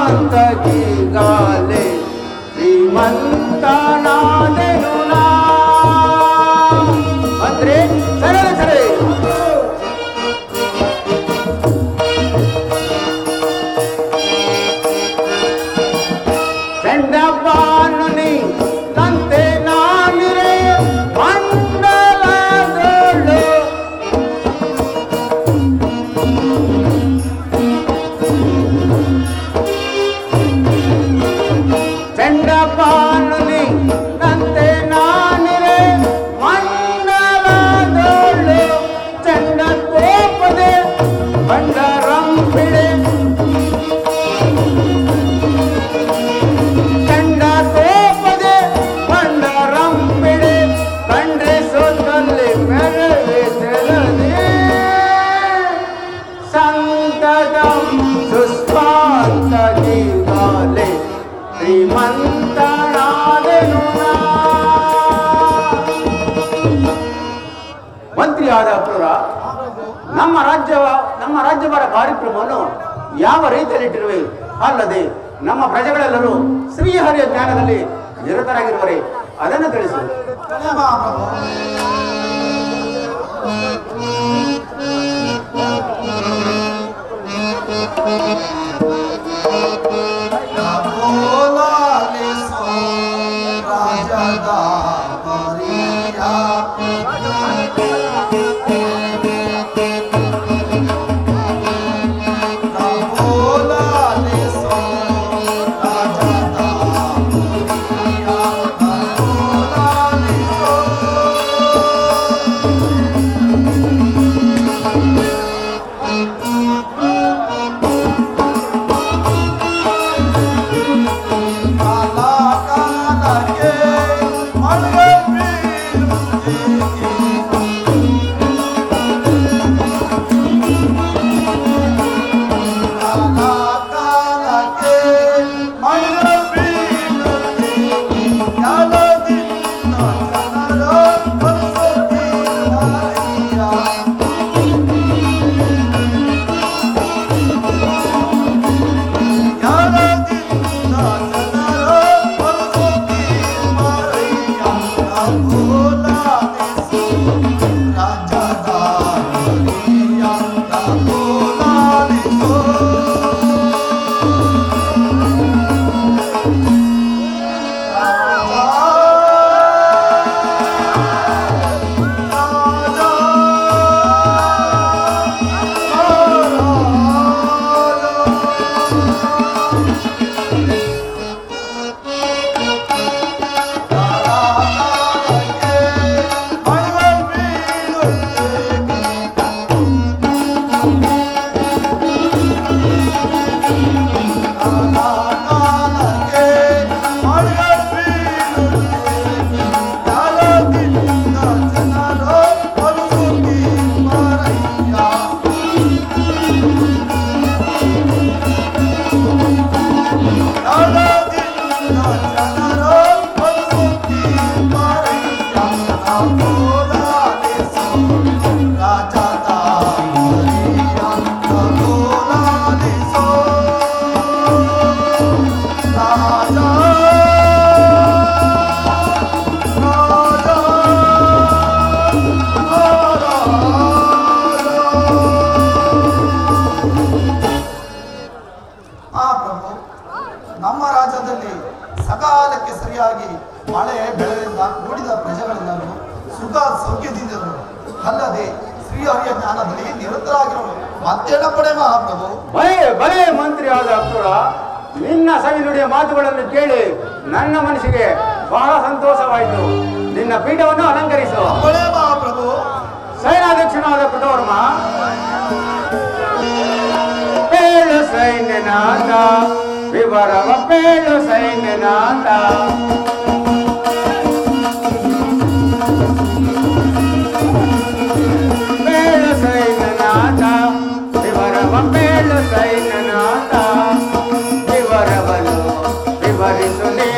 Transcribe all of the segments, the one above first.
ಸಂತತಂ ಸುಸ್ವಾಂತಗಿಗಾಲೆ ಶ್ರೀಮಂತನಾದೆನು ಅಲ್ಲದೆ ನಮ್ಮ ಪ್ರಜೆಗಳೆಲ್ಲರೂ ಶ್ರೀಹರಿಯ ಜ್ಞಾನದಲ್ಲಿ ನಿರತರಾಗಿರುವರೆ ಅದನ್ನು ತಿಳಿಸು. ನಮ್ಮ ರಾಜ್ಯದಲ್ಲಿ ಸಕಾಲಕ್ಕೆ ಸರಿಯಾಗಿ ಮಳೆ ಬೆಳೆಯಿಂದ ಕೂಡಿದ ಪ್ರಜೆಗಳೆಲ್ಲರೂ ಸುಖ ಸೌಖ್ಯದಿಂದರು ಅಲ್ಲದೆ ಶ್ರೀಹರಿಯ ಜ್ಞಾನದಲ್ಲಿ ನಿರತರಾಗಿರುವರು ಮತ್ತೆ ಪಡೆ ಮಹಾಪ್ರಭು? ಬರೇ ಮಂತ್ರಿ ಆದ ಅಕ್ರೂರ ನಿನ್ನ ಸವಿನುಡಿಯ ಮಾತುಗಳನ್ನು ಕೇಳಿ ನನ್ನ ಮನಸ್ಸಿಗೆ ಬಹಳ ಸಂತೋಷವಾಯಿತು. ನಿನ್ನ ಪೀಠವನ್ನು ಅಲಂಕರಿಸು. ಮಹಾಪ್ರಭು. ಸೈನಾಧ್ಯಕ್ಷನಾದ ಕೃತವರ್ಮ పేలు సైన్యనాథ వివరవ పేలు సైన్యనాథ పేలు సైన్యనాథ వివరవ పేలు సైన్యనాథ వివరవలు వివరిసునే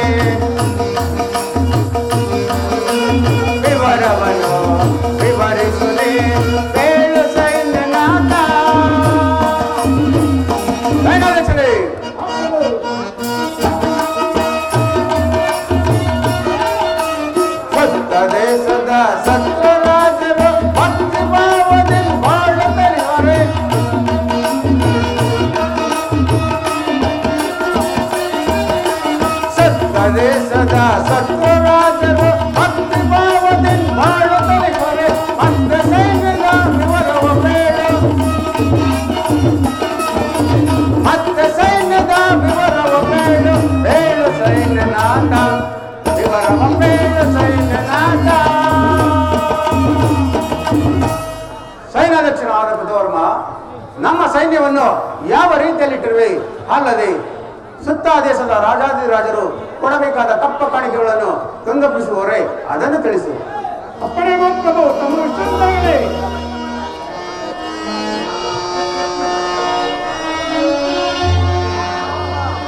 ಸೈನ್ಯವನ್ನು ಯಾವ ರೀತಿಯಲ್ಲಿಟ್ಟಿರುವೆ ಅಲ್ಲದೆ ಸುತ್ತ ದೇಶದ ರಾಜಾದಿರಾಜರು ಕೊಡಬೇಕಾದ ಕಪ್ಪ ಕಾಣಿಕೆಗಳನ್ನು ತಂದೊಪ್ಪಿಸುವವರೇ ಅದನ್ನು ತಿಳಿಸಿ.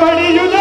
ಕಡಿಯುದ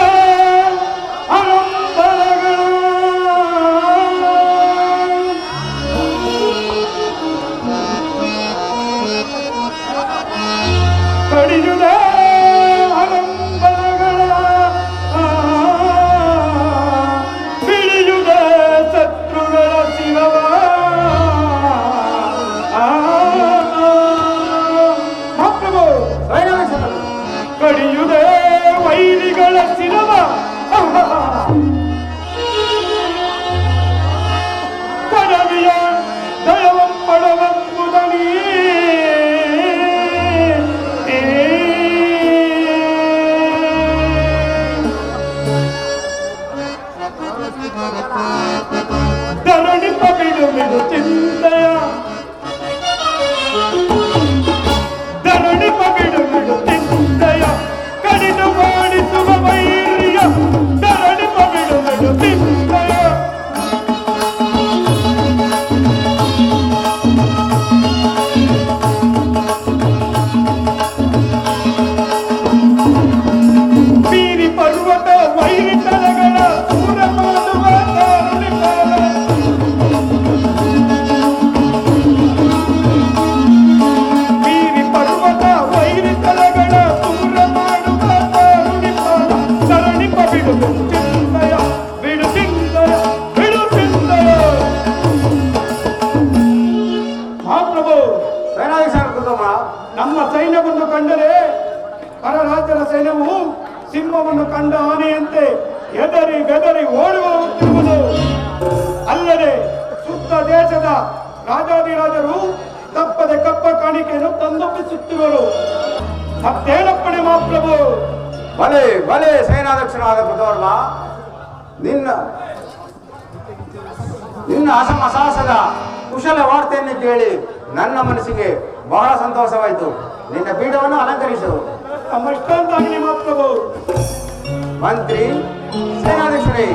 ಮಹಾಪ್ರಭು ಬಲೆ ಸೇನಾಧ್ಯಕ್ಷನಾದ ಬುಧವರ್ಮ ನಿನ್ನ ನಿನ್ನ ಅಸಮಸಾಸದ ಕುಶಲ ವಾರ್ತೆಯನ್ನು ಕೇಳಿ ನನ್ನ ಮನಸ್ಸಿಗೆ ಬಹಳ ಸಂತೋಷವಾಯಿತು. ನಿನ್ನ ಪೀಠವನ್ನು ಅಲಂಕರಿಸು. ಮಂತ್ರಿ, ಸೇನಾಧ್ಯಕ್ಷರೇ.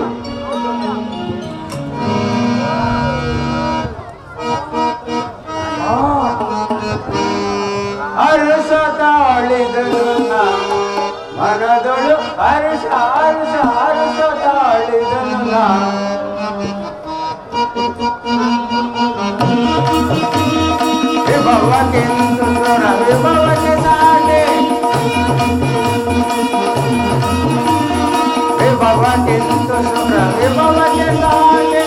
ಹರ್ಷ ತಾಳಿದನು ನಾ ಮನದೊಳು ಹರ್ಷ ಹರ್ಷ ಹರ್ಷ ತಾಳಿದನು ನಾ ವಿಭವಕ್ಕೆ ಸುಂದರ ವಿಭವಕ್ಕೆ ಸಾಲೆ ವಿಭವಕ್ಕೆ ಸುಂದರ ವಿಭವಕ್ಕೆ ಸಾಲೆ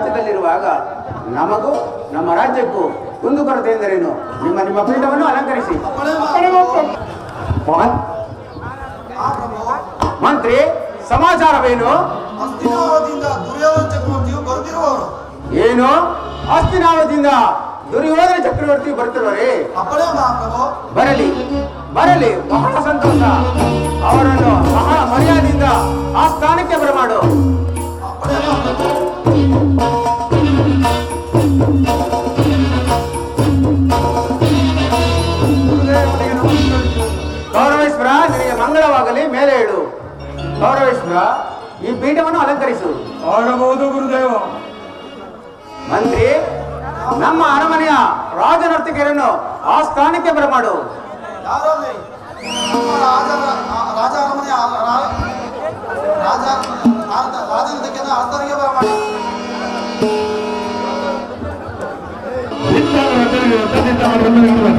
ರಾಜ್ಯದಲ್ಲಿರುವಾಗ ನಮಗೂ ನಮ್ಮ ರಾಜ್ಯಕ್ಕೂ ಕುಂದುಕೊರತೆ ಎಂದರೇನು? ನಿಮ್ಮ ನಿಮ್ಮ ಪೀಠವನ್ನು ಅಲಂಕರಿಸಿ. ಮಂತ್ರಿ ಸಮಾಚಾರವೇನು? ಏನು? ಅಸ್ತಿನಾವತಿಯಿಂದ ದುರ್ಯೋಧನ ಚಕ್ರವರ್ತಿ ಬರ್ತಿರೋರಿ ಬರಲಿ ಬರಲಿ ಬಹಳ ಸಂತೋಷ. ಅವರನ್ನು ಬಹಳ ಮರ್ಯಾದೆಯಿಂದ ಆ ಸ್ಥಾನಕ್ಕೆ ಬರಮಾಡು. ಗೌರವೇಶ್ವರ ನಿನಗೆ ಮಂಗಳವಾಗಲಿ ಮೇಲೆ ಏಳು. ಗೌರವೇಶ್ವರ ಈ ಪೀಠವನ್ನು ಅಲಂಕರಿಸು. ಆಡಬಹುದು ಗುರುದೇವ. ಮಂತ್ರಿ ನಮ್ಮ ಅರಮನೆಯ ರಾಜನರ್ತಿಕೆಯರನ್ನು ಆ ಸ್ಥಾನಕ್ಕೆ ಬರಮಾಡು. ರಾಜ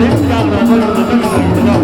もう一度。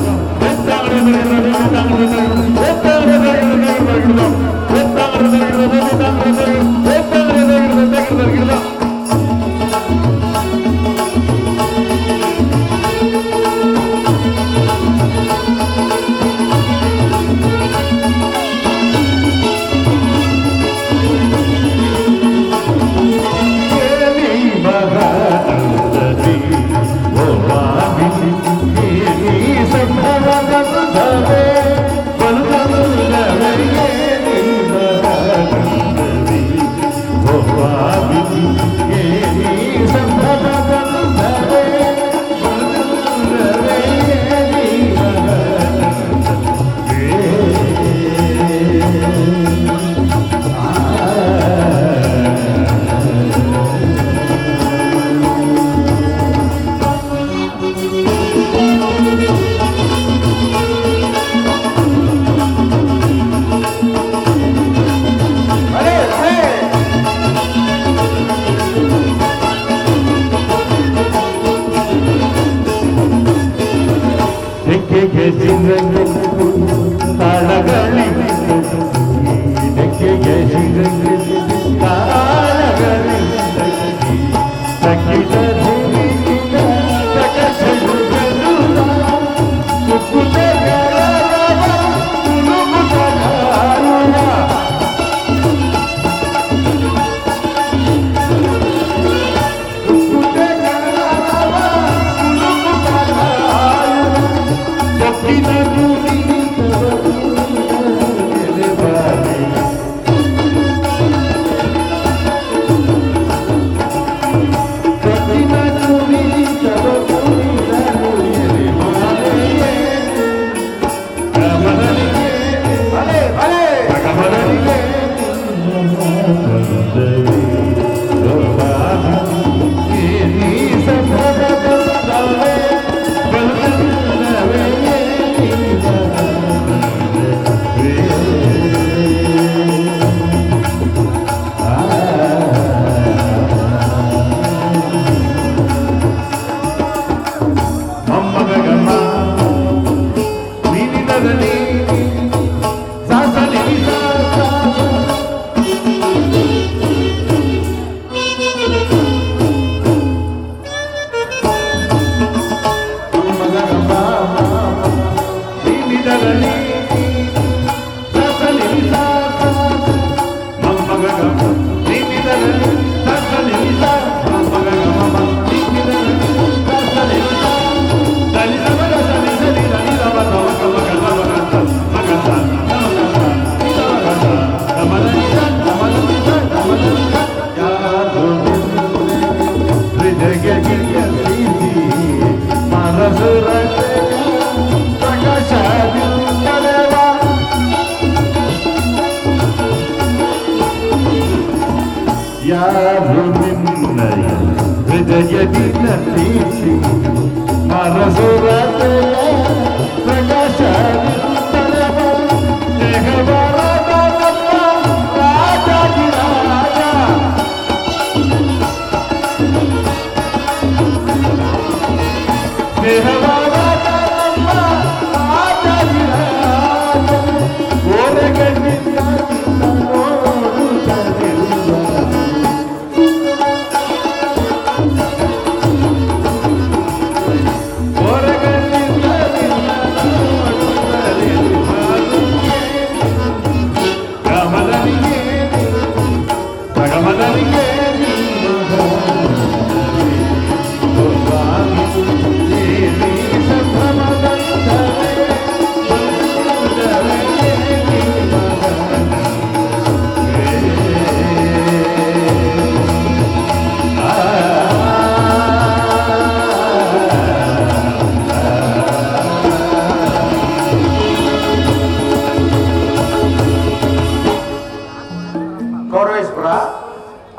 ಗೌರವೇಶ್ವರ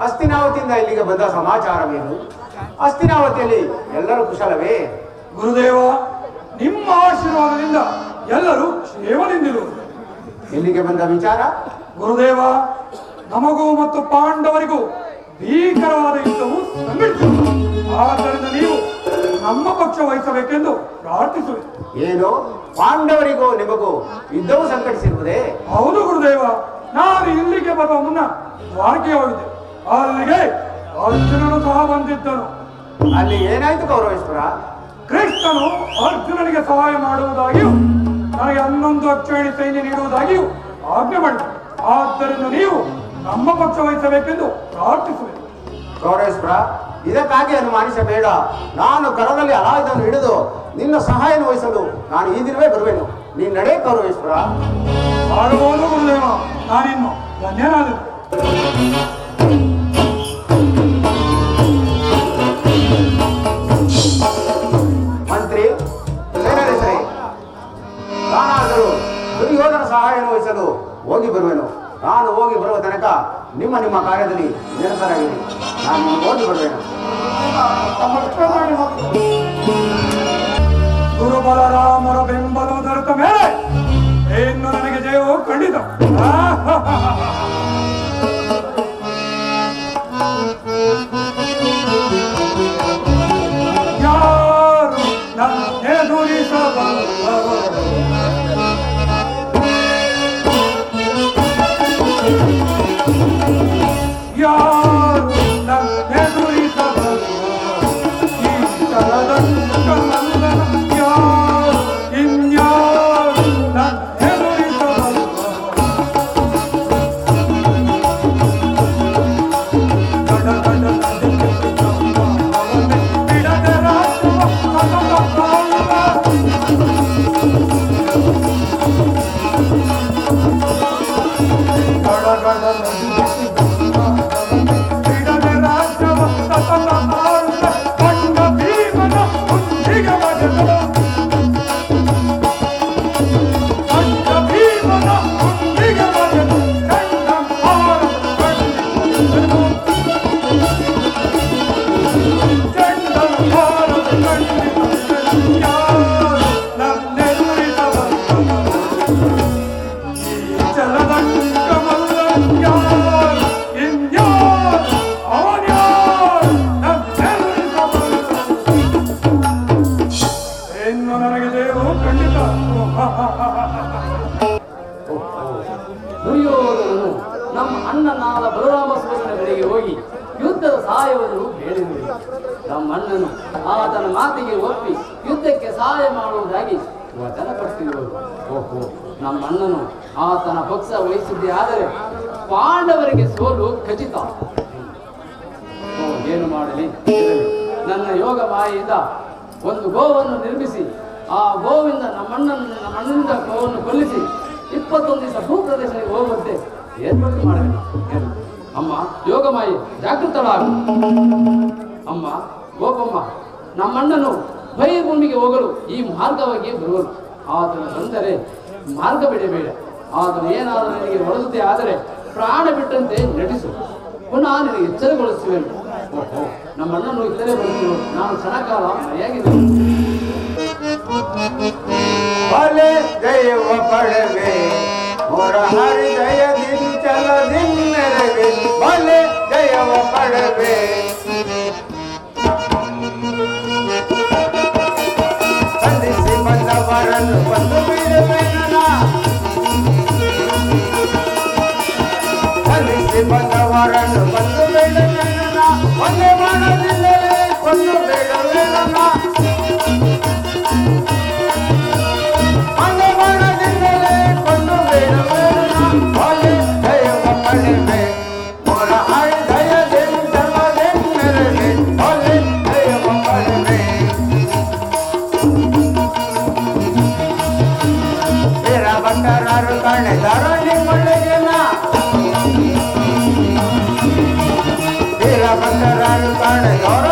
ಅಸ್ಥಿನಾವತಿಯಿಂದ ಇಲ್ಲಿಗೆ ಬಂದ ಸಮಾಚಾರವೇನು? ಅಸ್ಥಿನಾವತಿಯಲ್ಲಿ ಎಲ್ಲರೂ ಕುಶಲವೇ? ಗುರುದೇವ ನಿಮ್ಮ ಆಶೀರ್ವಾದದಿಂದ ಎಲ್ಲರೂ ಕ್ಷೇಮದಿಂದಿರು. ಇಲ್ಲಿಗೆ ಬಂದ ವಿಚಾರ? ಗುರುದೇವ ನಮಗೂ ಮತ್ತು ಪಾಂಡವರಿಗೂ ಭೀಕರವಾದ ಯುದ್ಧವು ಸಂಘಟಿಸಿತು. ಆದ್ದರಿಂದ ನೀವು ನಮ್ಮ ಪಕ್ಷ ವಹಿಸಬೇಕೆಂದು ಪ್ರಾರ್ಥಿಸುವೆ. ಏನು? ಪಾಂಡವರಿಗೂ ನಿಮಗೂ ಯುದ್ಧವು ಸಂಘಟಿಸಿರುವುದೇ? ಹೌದು ಗುರುದೇವ. ನಾನು ಇಲ್ಲಿಗೆ ಬರುವ ಮುನ್ನ ದ್ವಾರಕೆ ಹೋಗಿದೆ. ಅಲ್ಲಿಗೆ ಅರ್ಜುನನು ಸಹ ಬಂದಿದ್ದನು. ಅಲ್ಲಿ ಏನಾಯ್ತು ಗೌರವೇಶ್ವರ? ಕೃಷ್ಣನು ಅರ್ಜುನನಿಗೆ ಸಹಾಯ ಮಾಡುವುದಾಗಿಯೂ ನನಗೆ ಹನ್ನೊಂದು ಅಕ್ಷೋಣಿ ಸೈನ್ಯ ನೀಡುವುದಾಗಿಯೂ ಆಜ್ಞೆ ಮಾಡಿದರು ಆದ್ದರಿಂದ ನೀವು ನಮ್ಮ ಪಕ್ಷ ವಹಿಸಬೇಕೆಂದು ಪ್ರಾರ್ಥಿಸಬೇಕು ಗೌರವೇಶ್ವರ ಇದಕ್ಕಾಗಿ ಅನುಮಾನಿಸಬೇಡ ನಾನು ಕರದಲ್ಲಿ ಅಲಾಯುಧವನ್ನು ಹಿಡಿದು ನಿನ್ನ ಸಹಾಯ ವಹಿಸಲು ನಾನು ಈ ದಿನವೇ ಬರುವೆನು. ನೀನ್ ನಡೆ ಗೌರವೇಶ್ವರ. ಆಗಬಹುದು ಗುರುದೇವ. ನಾನಿನ್ನು ಧನ್ಯನಾದನು ಮಂತ್ರಿ ಸರಿ ನಾನಾದರೂ ದುರ್ಯೋಧನ ಸಹಾಯ ವಹಿಸಲು ಹೋಗಿ ಬರುವೆನು. ನಾನು ಹೋಗಿ ಬರುವ ತನಕ ನಿಮ್ಮ ನಿಮ್ಮ ಕಾರ್ಯದಲ್ಲಿ ನಿರತರಾಗಿರಿ. ನಾನು ಹೋಗಿ ಬರುವೆನು. ಗುರು ಬಲರಾಮರ ಬೆಂಬಲವು ದೊರೆತ ಮೇಲೆ ಇನ್ನು ನನಗೆ ಜಯವು ಖಂಡಿತ ಓಹೋ ನಮ್ಮ ಅಣ್ಣನು ಆತನ ಪಕ್ಷ ವಹಿಸಿದ್ದೇ, ಆದರೆ ಪಾಂಡವರಿಗೆ ಸೋಲು ಖಚಿತ. ಏನು ಮಾಡಲಿ. ನನ್ನ ಯೋಗ ಮಾಯೆಯಿಂದ ಒಂದು ಗೋವನ್ನು ನಿರ್ಮಿಸಿ, ಆ ಗೋವಿಂದ ನಮ್ಮಣ್ಣನ ನಮ್ಮಣ್ಣನಿಂದ ಗೋವನ್ನು ಕೊಲ್ಲಿಸಿ, ಇಪ್ಪತ್ತೊಂದು ದಿವಸ ಭೂಪ್ರದೇಶಕ್ಕೆ ಹೋಗುವಂತೆ ಏರ್ಪಾಡು ಮಾಡಬೇಕು? ಅಮ್ಮ, ಯೋಗ ಮಾಯಿ, ಜಾಗೃತಳಾಗು. ಅಮ್ಮ, ಗೋಪಮ್ಮ ನಮ್ಮಣ್ಣನು ಭೂಮಿಗೆ ಹೋಗಲು ಈ ಮಾರ್ಗವಾಗಿ ಬರುವನು. ಆತನ ಸಂತರೆ ಮಾರ್ಗ ಬಿಡಬೇಡ. ಆತನು ಏನಾದರೂ ನಿನಗೆ ಹೊಡೆದುತ್ತೆ ಆದರೆ ಪ್ರಾಣ ಬಿಟ್ಟಂತೆ ನಟಿಸು. ಪುನಃ ನಿನಗೆ ಎಚ್ಚರಗೊಳಿಸುವೆನು. ಓಹೋ ನಮ್ಮ ಅಣ್ಣನು ಇಲ್ಲದೆ ಬರ್ತೀವಿ ನಾನು ಕ್ಷಣಕಾಲ ಮರೆಯಾಗಿದ್ದೇನೆ. ದೈವ ಪಡವೆ ಮೊರ ಹರಿದಯ ದಿಂಚಲ ದಿನ್ನೆರವೆ ಬಲೆ ದೈವ ಪಡವೆ ವೀರ ಭಟ್ಟರಾರು ಕಣೆ ಧರಣಿ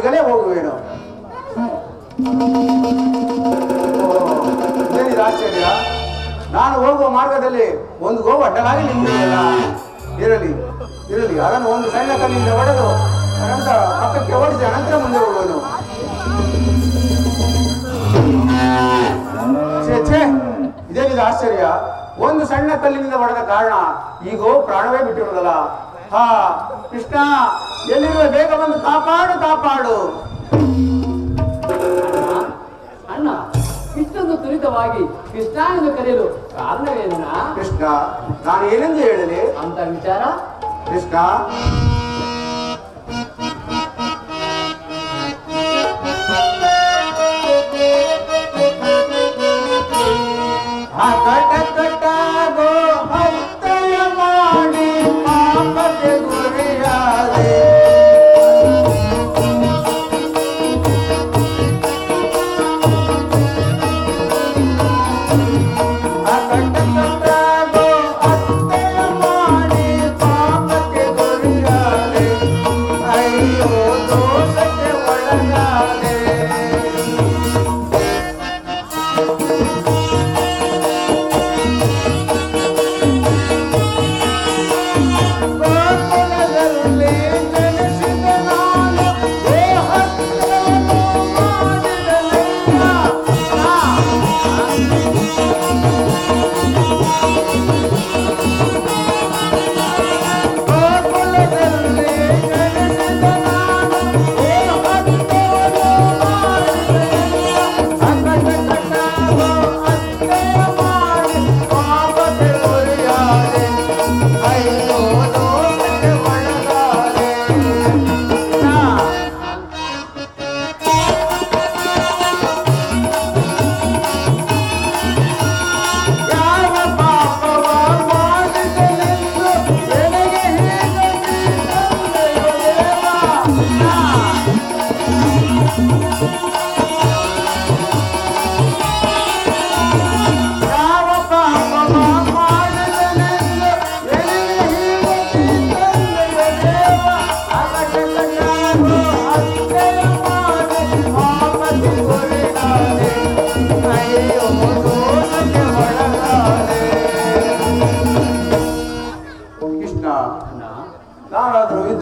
ಈಗಲೇ ಹೋಗುವೇನು? ಇದೇನಿದು ಆಶ್ಚರ್ಯ ನಾನು ಹೋಗುವ ಮಾರ್ಗದಲ್ಲಿ ಒಂದು ಗೋವು ಅಡ್ಡಲಾಗಿ ನಿಂತಿದೆಯಲ್ಲ? ಇರಲಿ ಇರಲಿ, ಅದನ್ನು ಒಂದು ಸಣ್ಣ ಕಲ್ಲಿಂದ ಹೊಡೆದು ಅನಂತರ ಪಕ್ಕಕ್ಕೆ ಓಡಿಸಿ ಅನಂತರ ಮುಂದೆ ಹೋಗುವನು. ಛೇ ಇದೇನಿದು ಆಶ್ಚರ್ಯ? ಒಂದು ಸಣ್ಣ ಕಲ್ಲಿನಿಂದ ಹೊಡೆದ ಕಾರಣ ಈ ಪ್ರಾಣವೇ ಬಿಟ್ಟಿರೋದಲ್ಲ ಹಾ, ಕೃಷ್ಣ! ಎಲ್ಲಿರುವ ಬೇಗ ಬಂದು ಕಾಪಾಡು ಕಾಪಾಡು. ಅಣ್ಣ ಇಷ್ಟೊಂದು ತ್ವರಿತವಾಗಿ ಕೃಷ್ಣ ಎಂದು ಕರೆಯಲು ಕಾರಣವೇನ ಕೃಷ್ಣ ನಾನು ಏನೆಂದು ಹೇಳಲಿ? ಅಂತ ವಿಚಾರ? ಕೃಷ್ಣ. ಆ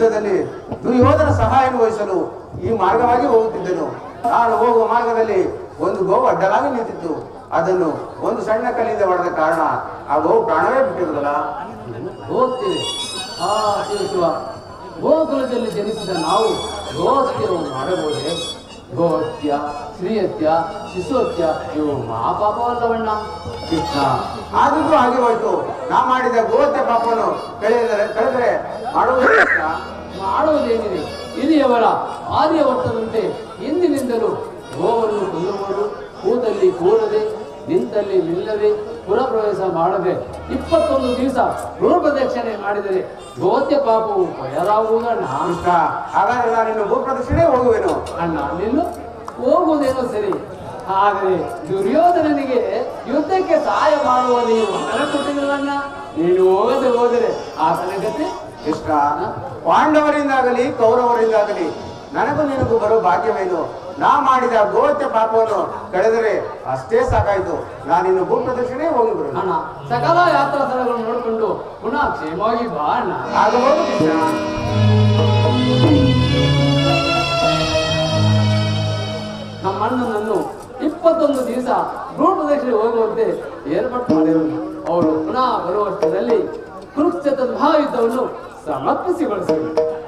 ಯುದ್ಧದಲ್ಲಿ ದುರ್ಯೋಧನ ಸಹಾಯ ವಹಿಸಲು ಈ ಮಾರ್ಗವಾಗಿ ಹೋಗುತ್ತಿದ್ದನು. ನಾನು ಹೋಗುವ ಮಾರ್ಗದಲ್ಲಿ ಒಂದು ಗೋವು ಅಡ್ಡಲಾಗಿ ನಿಂತಿತ್ತು. ಅದನ್ನು ಒಂದು ಸಣ್ಣ ಕಲ್ಲಿಂದ ಹೊಡೆದ ಕಾರಣ ಆ ಗೋವು ಪ್ರಾಣವೇ ಬಿಟ್ಟಿರುವುದಲ್ಲ? ಹೋಗ್ತೇವೆ. ಆ ಶಿವ ಗೋಕುಲದಲ್ಲಿ ಜನಿಸಿದ ನಾವು ಗೋಹತ್ಯವನ್ನು ಮಾಡಬಹುದೇ ಗೋಹತ್ಯ ಸ್ತ್ರೀಹತ್ಯ ಶಿಶುಹತ್ಯ ಇವು ಮಹಾಪಾಪವಲ್ಲವಣ್ಣ. ಕೃಷ್ಣ. ಆದ್ರೂ ಹಾಗೆ ಹೋಯ್ತು. ನಾ ಮಾಡಿದ ಗೋಹತ್ಯ ಪಾಪವನ್ನು ಕಳೆದರೆ ಕಳೆದರೆ ಮಾಡುವುದು ಮಾಡುವುದೇನಿದೆ ಹಿರಿಯವರ ಆರ್ಯ ಒಟ್ಟದಂತೆ ಹಿಂದಿನಿಂದಲೂ ಗೋವನ್ನು ಕೊಲ್ಲುವುದು ಕೂದಲ್ಲಿ ಕೂಡದೆ ನಿಂತಲ್ಲಿ ನಿಲ್ಲದೆ ಪುರಪ್ರವೇಶ ಮಾಡದೆ ಇಪ್ಪತ್ತೊಂದು ದಿವಸ ಗೃಹಪ್ರದಕ್ಷಿಣೆ ಮಾಡಿದರೆ ಗೋತ್ಯ ಪಾಪವು ಬಯಲಾಗುವುದಣ್ಣ ಅಂತ. ಹಾಗಾದ್ರೆ ನಾನು ಭೂಪ್ರದಕ್ಷಿಣೆ ಹೋಗುವೆನು? ಅಣ್ಣ ನಿಲ್ಲು. ಹೋಗುವುದೇನೋ ಸರಿ. ಆದರೆ ದುರ್ಯೋಧನನಿಗೆ ಯುದ್ಧಕ್ಕೆ ಸಹಾಯ ಮಾಡುವ ನೀವು ಮನ ಕೊಟ್ಟಿದ್ದಲ್ಲಣ್ಣ ನೀನು ಹೋಗದೆ ಹೋದರೆ ಆತನ ಗತಿ ಕೃಷ್ಣ ಪಾಂಡವರಿಂದಾಗಲಿ ಕೌರವರಿಂದಾಗಲಿ ನನಗೂ ನಿನಗೂ ಬರೋ ಭಾಗ್ಯವೇನು? ನಾ ಮಾಡಿದ ಗೋತ್ಯ ಪಾಪವನ್ನು ಕಳೆದರೆ ಅಷ್ಟೇ ಸಾಕಾಯ್ತು. ನಾನಿನ್ನು ಭೂಪ್ರದಕ್ಷಿಣೆ ಹೋಗಿ ಬರೋಣ ಸಕಲ ಯಾತ್ರಾ ಸ್ಥಳಗಳನ್ನು ನೋಡಿಕೊಂಡು ಪುನಃ ಕ್ಷೇಮವಾಗಿ ಬಾ ಅಣ್ಣ. ಆಗ ಹೋಗು ಕೃಷ್ಣ. ನಮ್ಮ ಅಣ್ಣನನ್ನು ಇಪ್ಪತ್ತೊಂದು ದಿವಸ ಭೂ ಪ್ರದಕ್ಷಿಣೆ ಹೋಗುವಂತೆ ಏರ್ಪಾಡು ಮಾಡಿದರು. ಅವರು ಪುನಃ ಬರುವಷ್ಟರಲ್ಲಿ ಕುರುಕ್ಷೇತ್ರ ಮಹಾಯುದ್ಧವನ್ನು ಸಮರ್ಪಿಸಿಗೊಳಿಸಿದರು